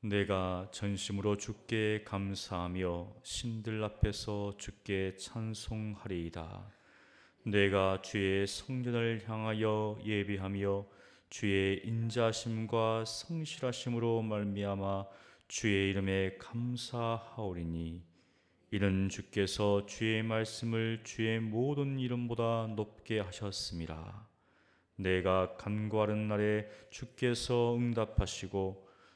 내가 전심으로 주께 감사하며 신들 앞에서 주께 찬송하리이다. 내가 주의 성전을 향하여 예비하며 주의 인자심과 성실하심으로 말미암아 주의 이름에 감사하오리니 이는 주께서 주의 말씀을 주의 모든 이름보다 높게 하셨습니다. 내가 간구하는 날에 주께서 응답하시고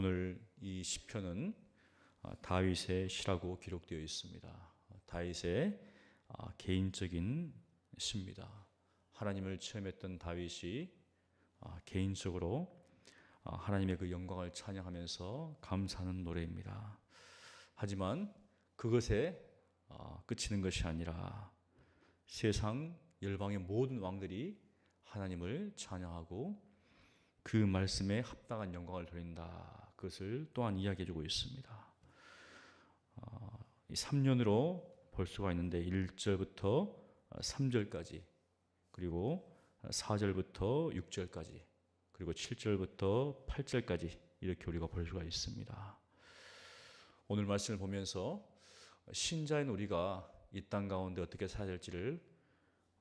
오늘 이 시편은 아, 다윗의 시라고 기록되어 있습니다. 다윗의 아, 개인적인 시입니다. 하나님을 체험했던 다윗이 아, 개인적으로 하나님의 그 영광을 찬양하면서 감사하는 노래입니다. 하지만 그것에 끝이는 것이 아니라 세상 열방의 모든 왕들이 하나님을 찬양하고 그 말씀에 합당한 영광을 돌린다. 그것을 또한 이야기해주고 있습니다. 어, 3년으로 볼 수가 있는데 1절부터 3절까지 그리고 4절부터 6절까지 그리고 7절부터 8절까지 이렇게 우리가 볼 수가 있습니다. 오늘 말씀을 보면서 신자인 우리가 이 땅 가운데 어떻게 살아야 될지를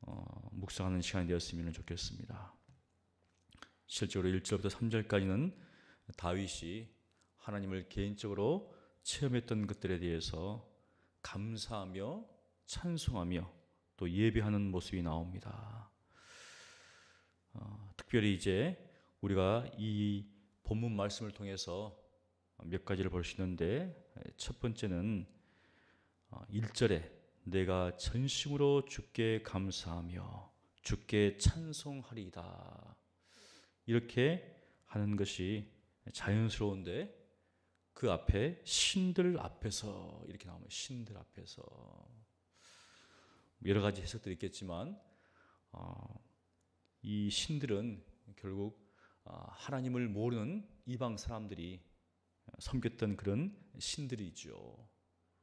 어, 묵상하는 시간이 되었으면 좋겠습니다. 실제로 1절부터 3절까지는 다윗이 하나님을 개인적으로 체험했던 것들에 대해서 감사하며 찬송하며 또 예배하는 모습이 나옵니다. 어, 특별히 이제 우리가 이 본문 말씀을 통해서 몇 가지를 볼 수 있는데 첫 번째는 1절에 어, 내가 전심으로 주께 감사하며 주께 찬송하리이다. 이렇게 하는 것이 자연스러운데 그 앞에 신들 앞에서 이렇게 나오면 신들 앞에서 여러 가지 해석들이 있겠지만 어, 이 신들은 결국 어, 하나님을 모르는 이방 사람들이 섬겼던 그런 신들이죠.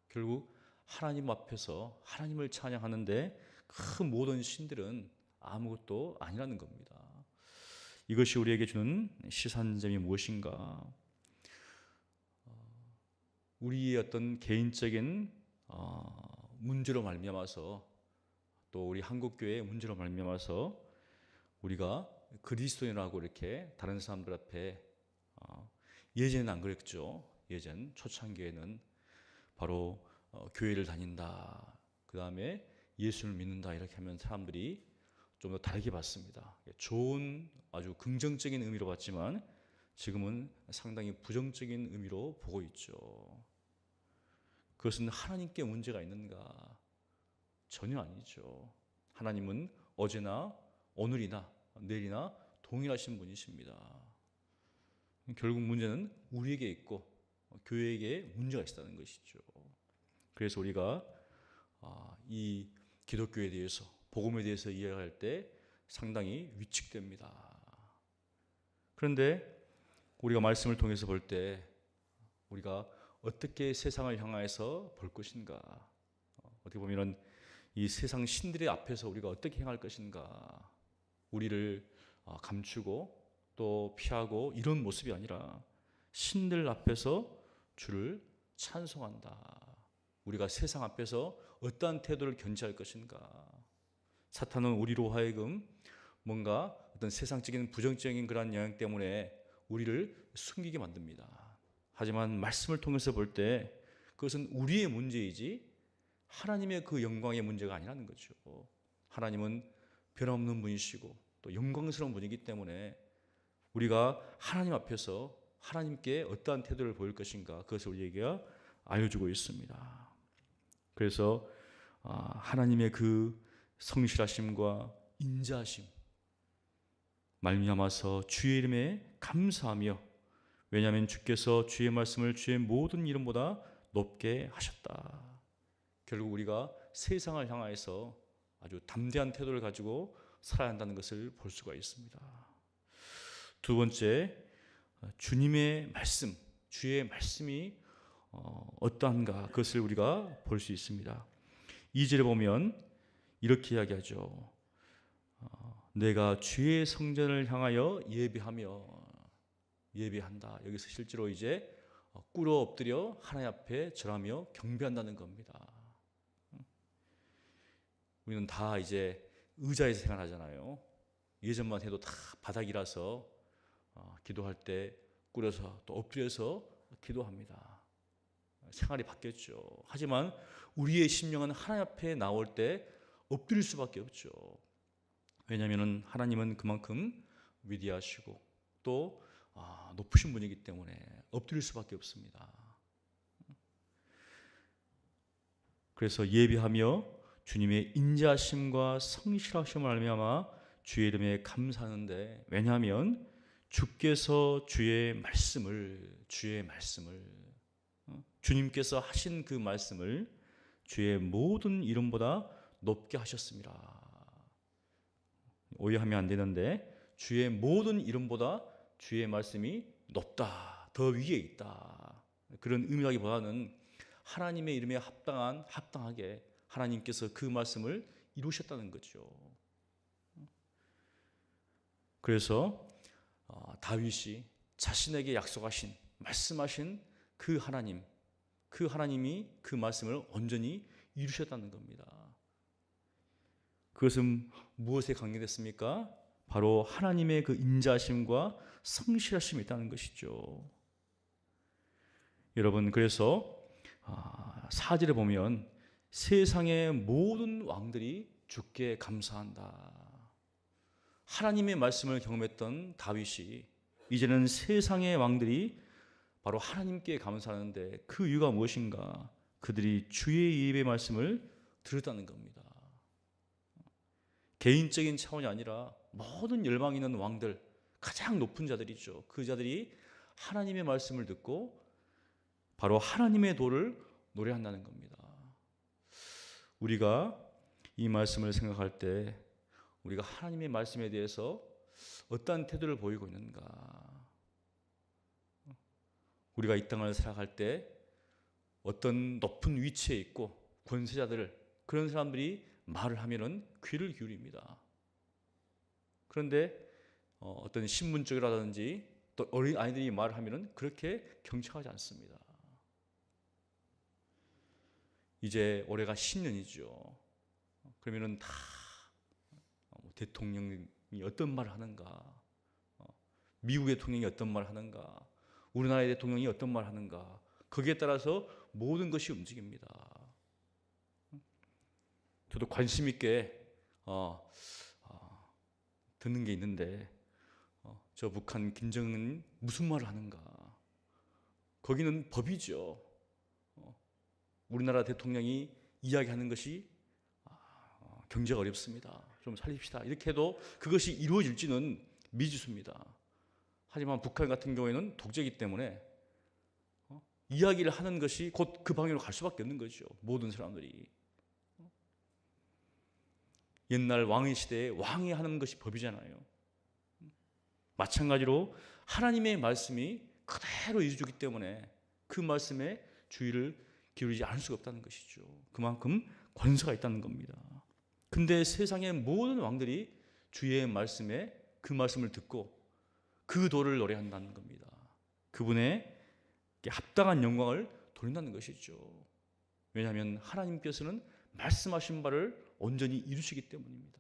결국 하나님 앞에서 하나님을 찬양하는데 그 모든 신들은 아무것도 아니라는 겁니다. 이것이 우리에게 주는 시선점이 무엇인가? 어, 우리의 어떤 개인적인 어, 문제로 말미암아서 또 우리 한국 교회의 문제로 말미암아서 우리가 그리스도인이라고 이렇게 다른 사람들 앞에 어, 예전에는 안 그랬죠. 예전 초창기에는 바로 교회를 다닌다. 그 다음에 예수를 믿는다 이렇게 하면 사람들이 좀 더 다르게 봤습니다. 좋은 아주 긍정적인 의미로 봤지만 지금은 상당히 부정적인 의미로 보고 있죠. 그것은 하나님께 문제가 있는가? 전혀 아니죠. 하나님은 어제나 오늘이나 내일이나 동일하신 분이십니다. 결국 문제는 우리에게 있고 교회에게 문제가 있다는 것이죠. 그래서 우리가 아, 이 기독교에 대해서 복음에 대해서 이해할 때 상당히 위축됩니다. 그런데 우리가 말씀을 통해서 볼 때 우리가 어떻게 세상을 향하여서 볼 것인가? 어떻게 보면은 이 세상 신들의 앞에서 우리가 어떻게 행할 것인가? 우리를 어, 감추고 또 피하고 이런 모습이 아니라 신들 앞에서 주를 찬송한다. 우리가 세상 앞에서 어떠한 태도를 견지할 것인가? 사탄은 우리로 하여금 뭔가 어떤 세상적인 부정적인 그런 영향 때문에 우리를 숨기게 만듭니다. 하지만 말씀을 통해서 볼 때 그것은 우리의 문제이지 하나님의 그 영광의 문제가 아니라는 거죠. 하나님은 변함없는 분이시고 또 영광스러운 분이기 때문에 우리가 하나님 앞에서 하나님께 어떠한 태도를 보일 것인가 그것을 우리에게 알려주고 있습니다. 그래서 아, 하나님의 그 성실하심과 인자하심 말미암아서 주의 이름에 감사하며 왜냐하면 주께서 주의 말씀을 주의 모든 이름보다 높게 하셨다. 결국 우리가 세상을 향하여서 아주 담대한 태도를 가지고 살아야 한다는 것을 볼 수가 있습니다. 두 번째, 주님의 말씀, 주의 말씀이 어, 어떠한가 그것을 우리가 볼 수 있습니다. 2절에 보면 이렇게 이야기하죠. 어, 내가 주의 성전을 향하여 예배하며 예배한다. 여기서 실제로 이제 꿇어 엎드려 하나님 앞에 절하며 경배한다는 겁니다. 우리는 다 이제 의자에서 생활하잖아요. 예전만 해도 다 바닥이라서 어, 기도할 때 꿇어서 또 엎드려서 기도합니다. 생활이 바뀌었죠. 하지만 우리의 심령은 하나님 앞에 나올 때 엎드릴 수밖에 없죠. 왜냐하면 하나님은 그만큼 위대하시고 또 아, 높으신 분이기 때문에 엎드릴 수밖에 없습니다. 그래서 예비하며 주님의 인자심과 성실하심을 알미암아 주의 이름에 감사하는데 왜냐하면 주께서 주의 말씀을 주의 말씀을 어? 주님께서 하신 그 말씀을 주의 모든 이름보다 높게 하셨습니다. 오해하면 안 되는데 주의 모든 이름보다 주의 말씀이 높다, 더 위에 있다. 그런 의미라기보다는 하나님의 이름에 합당한 합당하게 하나님께서 그 말씀을 이루셨다는 거죠. 그래서 어, 다윗이 자신에게 약속하신 말씀하신 그 하나님, 그 하나님이 그 말씀을 온전히 이루셨다는 겁니다. 그것은 무엇에 관계됐습니까? 바로 하나님의 그 인자심과 성실하심이 있다는 것이죠. 여러분 그래서 아, 사절에 보면 세상의 모든 왕들이 주께 감사한다. 하나님의 말씀을 경험했던 다윗이 이제는 세상의 왕들이 바로 하나님께 감사하는데 그 이유가 무엇인가? 그들이 주의 입의 말씀을 들었다는 겁니다. 개인적인 차원이 아니라 모든 열방 있는 왕들, 가장 높은 자들이죠. 그 자들이 하나님의 말씀을 듣고 바로 하나님의 도를 노래한다는 겁니다. 우리가 이 말씀을 생각할 때 우리가 하나님의 말씀에 대해서 어떠한 태도를 보이고 있는가? 우리가 이 땅을 살아갈 때 어떤 높은 위치에 있고 권세자들 그런 사람들이 말을 하면은 귀를 기울입니다. 그런데 어, 어떤 신문 쪽이라든지 또 어린 아이들이 말을 하면은 그렇게 경청하지 않습니다. 이제 올해가 10년이죠. 그러면은 다 어, 뭐 대통령이 어떤 말을 하는가, 어, 미국의 대통령이 어떤 말을 하는가, 우리나라의 대통령이 어떤 말을 하는가, 거기에 따라서 모든 것이 움직입니다. 저도 관심 있게 어, 어, 듣는 게 있는데 어, 저 북한 김정은 무슨 말을 하는가? 거기는 법이죠. 어, 우리나라 대통령이 이야기하는 것이 아, 경제가 어렵습니다. 좀 살립시다. 이렇게 해도 그것이 이루어질지는 미지수입니다. 하지만 북한 같은 경우에는 독재이기 때문에 어, 이야기를 하는 것이 곧 그 방향으로 갈 수밖에 없는 거죠. 모든 사람들이. 옛날 왕의 시대에 왕이 하는 것이 법이잖아요. 마찬가지로 하나님의 말씀이 그대로 이루어지기 때문에 그 말씀에 주의를 기울이지 않을 수가 없다는 것이죠. 그만큼 권세가 있다는 겁니다. 근데 세상의 모든 왕들이 주의 말씀에 그 말씀을 듣고 그 도를 노래한다는 겁니다. 그분의 합당한 영광을 돌린다는 것이죠. 왜냐하면 하나님께서는 말씀하신 바를 온전히 이루시기 때문입니다.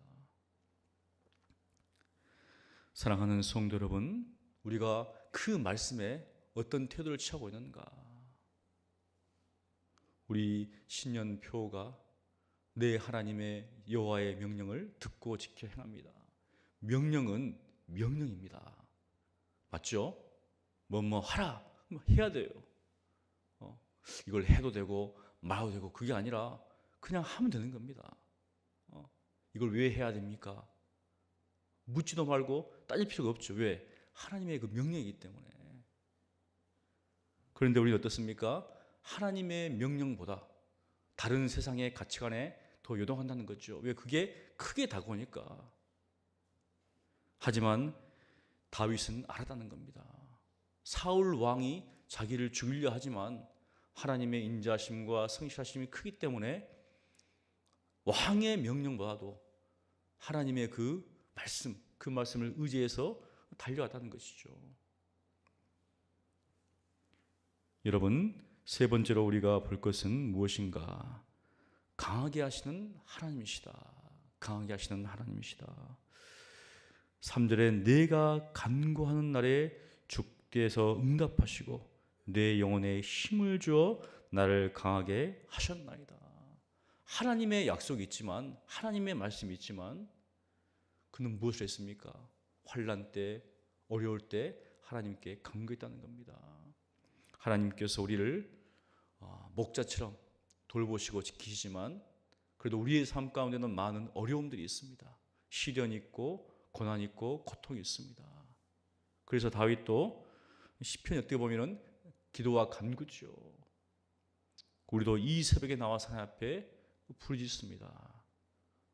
사랑하는 성도 여러분, 우리가 그 말씀에 어떤 태도를 취하고 있는가? 우리 신년 표가 내 하나님의 여호와의 명령을 듣고 지켜 행합니다. 명령은 명령입니다. 맞죠? 뭐뭐 하라 뭐 해야 돼요. 어, 이걸 해도 되고 말아도 되고 그게 아니라 그냥 하면 되는 겁니다. 어, 이걸 왜 해야 됩니까? 묻지도 말고 따질 필요가 없죠. 왜? 하나님의 그 명령이기 때문에. 그런데 우리 어떻습니까? 하나님의 명령보다 다른 세상의 가치관에 더 요동한다는 거죠. 왜 그게 크게 다가오니까. 하지만 다윗은 알았다는 겁니다. 사울 왕이 자기를 죽이려 하지만 하나님의 인자심과 성실하심이 크기 때문에 왕의 명령보다도 하나님의 그 말씀, 그 말씀을 의지해서 달려왔다는 것이죠. 여러분, 세 번째로 우리가 볼 것은 무엇인가? 강하게 하시는 하나님이시다. 강하게 하시는 하나님이시다. 3절에 내가 간구하는 날에 주께서 응답하시고 내 영혼에 힘을 주어 나를 강하게 하셨나이다. 하나님의 약속이 있지만 하나님의 말씀이 있지만 그는 무엇을 했습니까? 환란 때 어려울 때 하나님께 간구했다는 겁니다. 하나님께서 우리를 어, 목자처럼 돌보시고 지키시지만 그래도 우리의 삶 가운데는 많은 어려움들이 있습니다. 시련 있고 고난 있고 고통이 있습니다. 그래서 다윗도 시편 어떻게 보면은 기도와 간구죠. 우리도 이 새벽에 나와서 하나님 앞에 부르짖습니다.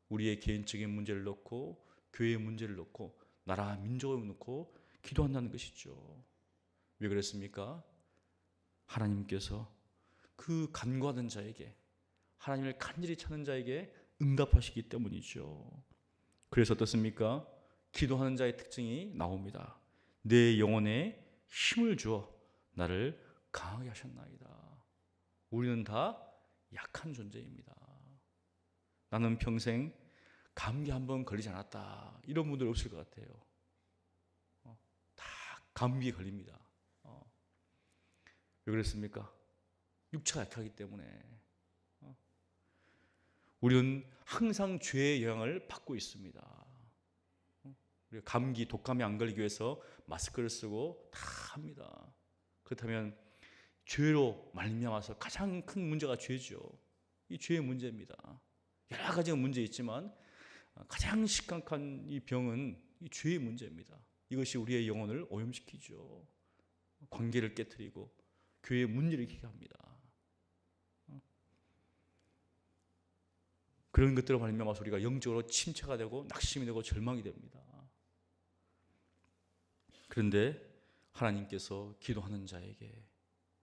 우리의 개인적인 문제를 놓고 교회의 문제를 놓고 나라 민족을 놓고 기도한다는 것이죠. 왜 그랬습니까? 하나님께서 그 간구하는 자에게 하나님을 간절히 찾는 자에게 응답하시기 때문이죠. 그래서 어떻습니까? 기도하는 자의 특징이 나옵니다. 내 영혼에 힘을 주어 나를 강하게 하셨나이다. 우리는 다 약한 존재입니다. 나는 평생 감기 한 번 걸리지 않았다. 이런 분들 없을 것 같아요. 어, 다 감기에 걸립니다. 어. 왜 그랬습니까? 육체가 약하기 때문에. 어. 우리는 항상 죄의 영향을 받고 있습니다. 어. 우리가 감기, 독감에 안 걸리기 위해서 마스크를 쓰고 다 합니다. 그렇다면 죄로 말미암아서 가장 큰 문제가 죄죠. 이 죄의 문제입니다. 여러 가지 문제 있지만 가장 심각한 이 병은 이 죄의 문제입니다. 이것이 우리의 영혼을 오염시키죠. 관계를 깨뜨리고 교회의 문제를 일으키게 합니다. 그런 것들을 말미암아서 우리가 영적으로 침체가 되고 낙심이 되고 절망이 됩니다. 그런데 하나님께서 기도하는 자에게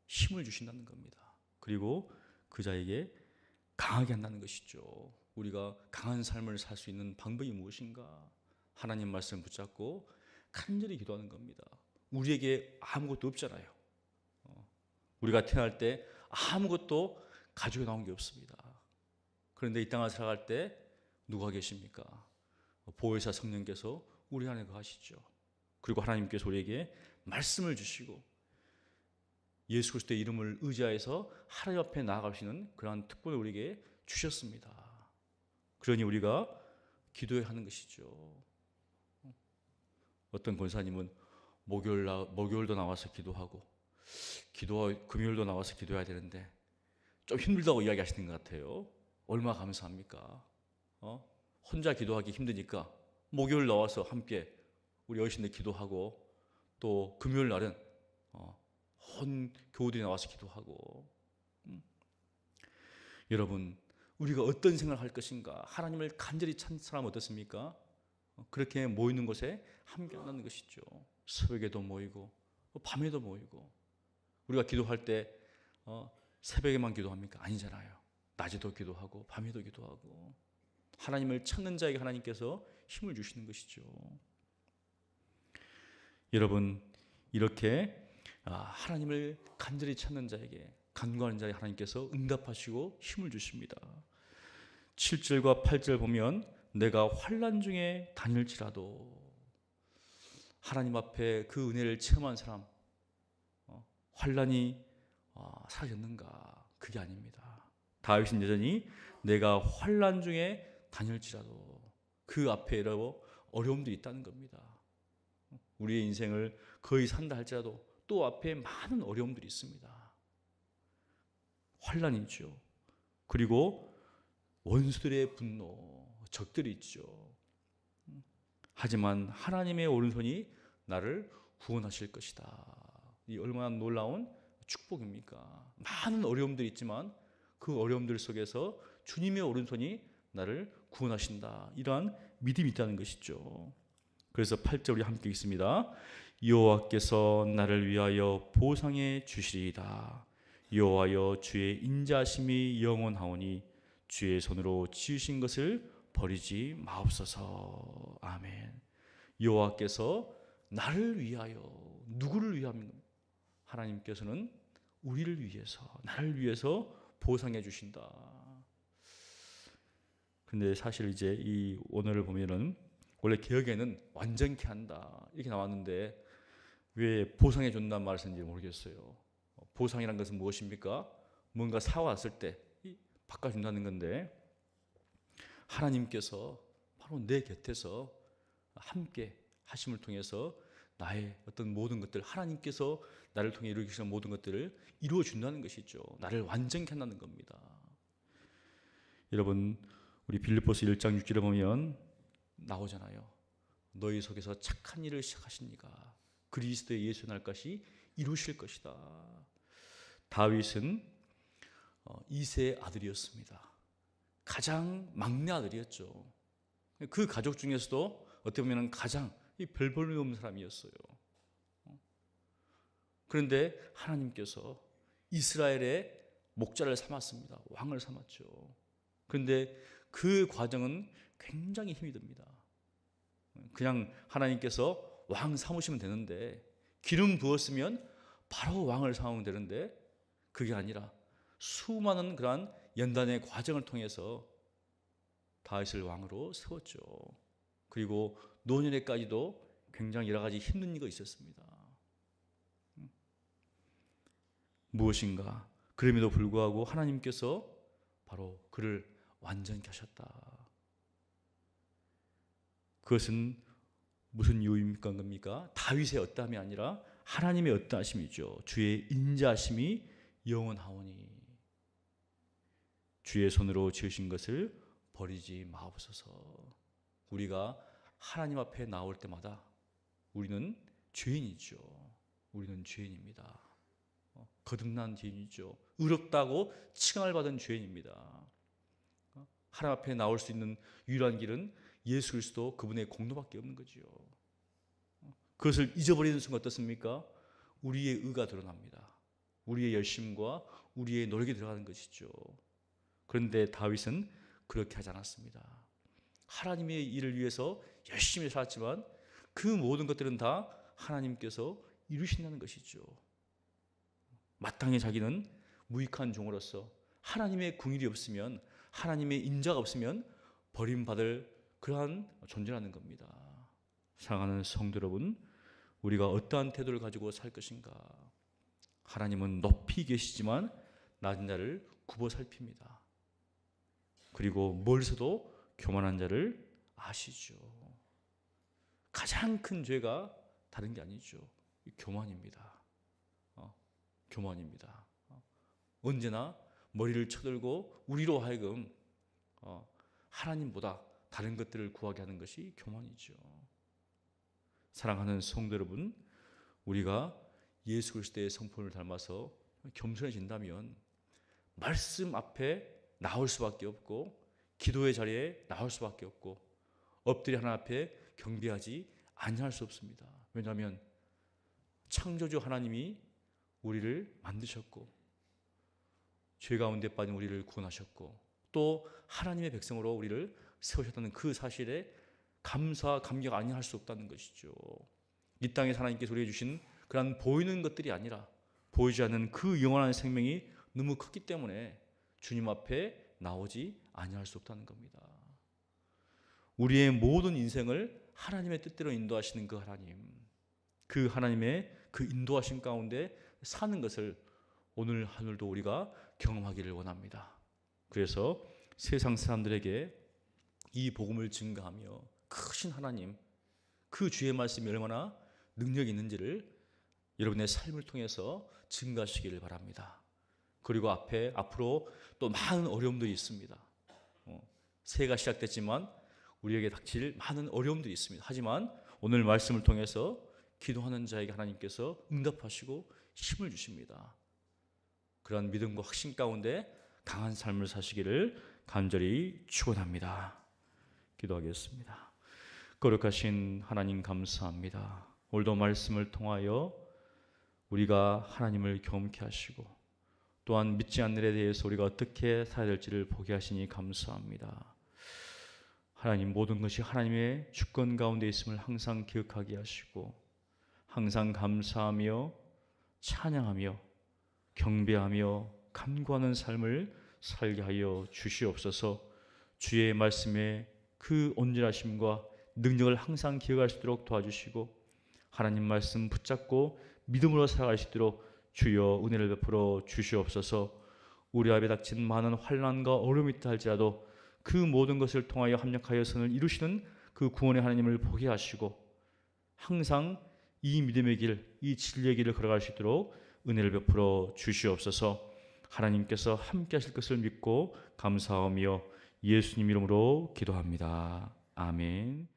힘을 주신다는 겁니다. 그리고 그 자에게 강하게 한다는 것이죠. 우리가 강한 삶을 살 수 있는 방법이 무엇인가? 하나님 말씀 붙잡고 간절히 기도하는 겁니다. 우리에게 아무것도 없잖아요. 어, 우리가 태어날 때 아무것도 가지고 나온 게 없습니다. 그런데 이 땅을 살아갈 때 누가 계십니까? 보혜사 성령께서 우리 안에 거하시죠. 그리고 하나님께서 우리에게 말씀을 주시고 예수 그리스도의 이름을 의지하여서 하나님 앞에 나아가시는 그러한 특권을 우리에게 주셨습니다. 그러니 우리가 기도해야 하는 것이죠. 어떤 권사님은 목요일 나, 목요일도 나와서 기도하고 기도 금요일도 나와서 기도해야 되는데 좀 힘들다고 이야기하시는 것 같아요. 얼마 나 감사합니까? 어? 혼자 기도하기 힘드니까 목요일 나와서 함께 우리 어르신들 기도하고 또 금요일 날은 어, 혼 교우들이 나와서 기도하고 음. 여러분 우리가 어떤 생각을 할 것인가 하나님을 간절히 찾는 사람 어떻습니까? 어, 그렇게 모이는 곳에 함께 한다는 것이죠. 새벽에도 모이고 밤에도 모이고 우리가 기도할 때 어, 새벽에만 기도합니까? 아니잖아요. 낮에도 기도하고 밤에도 기도하고 하나님을 찾는 자에게 하나님께서 힘을 주시는 것이죠. 여러분 이렇게 아, 하나님을 간절히 찾는 자에게 간구하는 자에 하나님께서 응답하시고 힘을 주십니다. 7절과 8절 보면 내가 환란 중에 다닐지라도 하나님 앞에 그 은혜를 체험한 사람 어, 환란이 어, 사라졌는가? 그게 아닙니다. 다윗은 여전히 내가 환란 중에 다닐지라도 그 앞에라도 어려움도 있다는 겁니다. 우리의 인생을 거의 산다 할지라도 또 앞에 많은 어려움들이 있습니다. 환란이죠. 그리고 원수들의 분노, 적들이 있죠. 하지만 하나님의 오른손이 나를 구원하실 것이다. 이 얼마나 놀라운 축복입니까? 많은 어려움들이 있지만 그 어려움들 속에서 주님의 오른손이 나를 구원하신다. 이러한 믿음이 있다는 것이죠. 그래서 8절 우리 함께 읽습니다. 여호와께서 나를 위하여 보상해 주시리이다. 여호와여 주의 인자심이 영원하오니 주의 손으로 지으신 것을 버리지 마옵소서. 아멘. 여호와께서 나를 위하여 누구를 위함? 하나님께서는 우리를 위해서 나를 위해서 보상해 주신다. 근데 사실 이제 이 오늘을 보면은 원래 개혁에는 완전케 한다 이렇게 나왔는데 왜 보상해 준다는 썼는지 모르겠어요. 보상이란 것은 무엇입니까? 뭔가 사왔을 때 바꿔준다는 건데 하나님께서 바로 내 곁에서 함께 하심을 통해서 나의 어떤 모든 것들 하나님께서 나를 통해 이루시는 모든 것들을 이루어 준다는 것이죠. 나를 완전케 한다는 겁니다. 여러분 우리 빌립보스 1장 6절에 보면 나오잖아요. 너희 속에서 착한 일을 시작하시니까 그리스도의 예수 날 것이 이루실 것이다. 다윗은 어, 이세의 아들이었습니다. 가장 막내 아들이었죠. 그 가족 중에서도 어떻게 보면 가장 별 볼일 없는 사람이었어요. 그런데 하나님께서 이스라엘의 목자를 삼았습니다. 왕을 삼았죠. 그런데 그 과정은 굉장히 힘이 듭니다. 그냥 하나님께서 왕 삼으시면 되는데 기름 부었으면 바로 왕을 삼으면 되는데 그게 아니라 수많은 그러한 연단의 과정을 통해서 다윗을 왕으로 세웠죠. 그리고 노년에까지도 굉장히 여러 가지 힘든 일이 있었습니다. 무엇인가? 그럼에도 불구하고 하나님께서 바로 그를 완전히 하셨다. 그것은 무슨 이유입니까? 겁니까? 다윗의 어떠함이 아니라 하나님의 어떠하심이죠. 주의 인자심이 영원하오니 주의 손으로 지으신 것을 버리지 마옵소서. 우리가 하나님 앞에 나올 때마다 우리는 죄인이죠. 우리는 죄인입니다. 어, 거듭난 죄인이죠. 의롭다고 칭함을 받은 죄인입니다. 어, 하나님 앞에 나올 수 있는 유일한 길은 예수 그리스도 그분의 공로밖에 없는. 어, 그것을 잊어버리는 순간 어떻습니까? 우리의 의가 드러납니다. 우리의 열심과 우리의 노력이 들어가는 것이죠. 그런데 다윗은 그렇게 하지 않았습니다. 하나님의 일을 위해서 열심히 살았지만 그 모든 것들은 다 하나님께서 이루신다는 것이죠. 마땅히 자기는 무익한 종으로서 하나님의 궁일이 없으면 하나님의 인자가 없으면 버림받을 그러한 존재라는 겁니다. 사랑하는 성도 여러분, 우리가 어떠한 태도를 가지고 살 것인가? 하나님은 높이 계시지만 낮은 자를 굽어 살핍니다. 그리고 멀리서도 교만한 자를 아시죠. 가장 큰 죄가 다른 게 아니죠. 교만입니다. 어, 교만입니다. 어, 언제나 머리를 쳐들고 우리로 하여금 어, 하나님보다 다른 것들을 구하게 하는 것이 교만이죠. 사랑하는 성도 여러분, 우리가 예수 그리스도의 성품을 닮아서 겸손해진다면 말씀 앞에 나올 수밖에 없고 기도의 자리에 나올 수밖에 없고 엎드려 하나 앞에 경배하지 아니할 수 없습니다. 왜냐하면 창조주 하나님이 우리를 만드셨고 죄 가운데 빠진 우리를 구원하셨고 또 하나님의 백성으로 우리를 세우셨다는 그 사실에 감사 감격 아니할 수 없다는 것이죠. 이 땅에 하나님께서 우리에게 주신 그런 보이는 것들이 아니라 보이지 않는 그 영원한 생명이 너무 크기 때문에 주님 앞에 나오지 아니할 수 없다는 겁니다. 우리의 모든 인생을 하나님의 뜻대로 인도하시는 그 하나님, 그 하나님의 그 인도하심 가운데 사는 것을 오늘 하늘도 우리가 경험하기를 원합니다. 그래서 세상 사람들에게 이 복음을 증가하며 크신 하나님 그 주의 말씀이 얼마나 능력이 있는지를 여러분의 삶을 통해서 증가하시기를 바랍니다. 그리고 앞에 앞으로 또 많은 어려움들이 있습니다. 어, 새해가 시작됐지만 우리에게 닥칠 많은 어려움들이 있습니다. 하지만 오늘 말씀을 통해서 기도하는 자에게 하나님께서 응답하시고 힘을 주십니다. 그런 믿음과 확신 가운데 강한 삶을 사시기를 간절히 축원합니다. 기도하겠습니다. 거룩하신 하나님 감사합니다. 오늘도 말씀을 통하여 우리가 하나님을 경험케 하시고 또한 믿지 않는 일에 대해서 우리가 어떻게 살아야 될지를 보게 하시니 감사합니다. 하나님 모든 것이 하나님의 주권 가운데 있음을 항상 기억하게 하시고 항상 감사하며 찬양하며 경배하며 간구하는 삶을 살게 하여 주시옵소서. 주의 말씀에 그 온전하심과 능력을 항상 기억할 수 있도록 도와주시고 하나님 말씀 붙잡고 믿음으로 살아갈 수 있도록 주여 은혜를 베풀어 주시옵소서. 우리 앞에 닥친 많은 환난과 어려움이 있다 할지라도 그 모든 것을 통하여 합력하여 선을 이루시는 그 구원의 하나님을 보게 하시고 항상 이 믿음의 길, 이 진리의 길을 걸어갈 수 있도록 은혜를 베풀어 주시옵소서. 하나님께서 함께 하실 것을 믿고 감사하며 예수님 이름으로 기도합니다. 아멘.